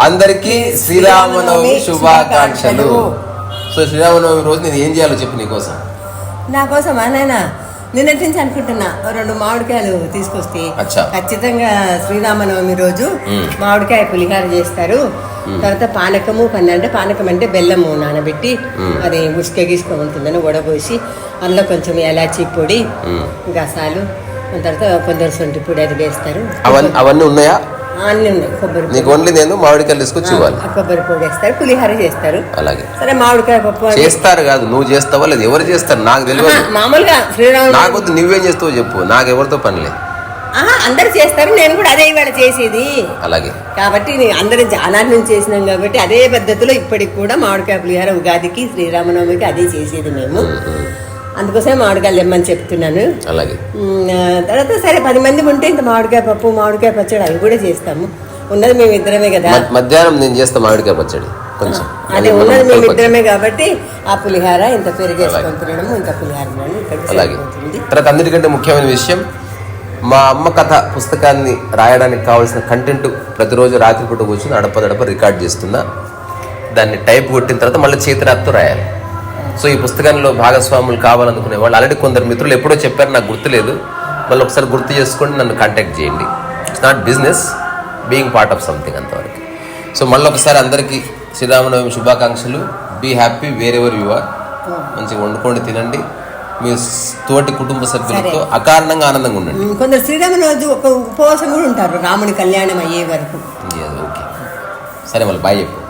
అందరికీ శ్రీరామనవమి శుభాకాంక్షలు. సో శ్రీరామనవమి రోజు నేను ఏం చేయాలో చెప్పు నీకోసం. నా కోసం నాయన? నిన్నటి నుంచి అనుకుంటున్నా రెండు మామిడికాయలు తీసుకొస్తే. ఖచ్చితంగా శ్రీరామనవమి రోజు మ్మ్. మామిడికాయ పులిహార చేస్తారు. తర్వాత పానకము పన్ను అంటే పానకం అంటే బెల్లము నానబెట్టి. అది ఉసుక గీసుక ఉంటుందని వడబోసి అందులో కొంచెం ఎలాచీ పొడి. గసాలు తర్వాత కొందరు సొంటి పొడి అది వేస్తారు. అవన్నీ అవన్నీ ఉన్నాయా? అన్నీ ఉన్నాయి. కొబ్బరి నీకు ఓన్లీ నేను మామిడికాయలు తీసుకొచ్చి ఇవ్వాలి. కొబ్బరి పొడి వేస్తారు పులిహార చేస్తారు. అలాగే. సరే మామిడికాయ పప్పు చేస్తారు కాదు నువ్వు చేస్తావా లేదు? ఎవరు చేస్తారు? నాకు తెలియదు. మామూలుగా శ్రీరామ నాకొద్దు నువ్వేం చేస్తావో చెప్పు. నాకు ఎవరితో పని లేదు. అందరు చేస్తారు. నేను కూడా అదే ఇవాళ చేసేది. అలాగే. కాబట్టి అందరం జానాటి నుంచి చేసినాం కాబట్టి అదే పద్ధతిలో ఇప్పటికి కూడా మామిడికాయ పులిహార ఉగాదికి శ్రీరామనవమికి అదే చేసేది మేము. అందుకోసమే మామిడికాయలు ఇమ్మని చెప్తున్నాను. అలాగే. తర్వాత సరే పది మంది ఉంటే ఇంత మామిడికాయ పప్పు మామిడికాయ పచ్చడి అవి కూడా చేస్తాము. ఉన్నది మేము ఇద్దరమే కదా. మధ్యాహ్నం నేను చేస్తా మామిడికాయ పచ్చడి. కొంచెం. అదే ఉన్నది మేము ఇద్దరమే కాబట్టి ఆ పులిహార ఇంత పెరిగేసుకొని తినడము ఇంత పులిహార అలాగే. తర్వాత అన్నిటికంటే ముఖ్యమైన విషయం మా అమ్మ కథ పుస్తకాన్ని రాయడానికి కావాల్సిన కంటెంట్ ప్రతిరోజు రాత్రిపూట కూర్చొని అడపదడప రికార్డ్ చేస్తున్నా. దాన్ని టైప్ కొట్టిన తర్వాత మళ్ళీ చేతిరాత్తో రాయాలి. సో ఈ పుస్తకంలో భాగస్వాములు కావాలనుకునే వాళ్ళు ఆల్రెడీ కొందరు మిత్రులు ఎప్పుడో చెప్పారు నాకు గుర్తులేదు. మళ్ళీ ఒకసారి గుర్తు చేసుకొని నన్ను కాంటాక్ట్ చేయండి. It's not business being part of something అంతవరకు. సో మళ్ళీ ఒకసారి అందరికీ శ్రీరామనవమి శుభాకాంక్షలు. Be happy wherever you are మంచిగా వండుకోండి తినండి. మీ తోటి కుటుంబ సభ్యులతో అకారణంగా ఆనందంగా ఉండండి. కొందరు శ్రీరామ రోజు ఒక ఉపవాసం కూడా ఉంటారు. రాముని కళ్యాణం అయ్యే వరకు. ఓకే సరే మళ్ళీ బాయ్ చెప్పు.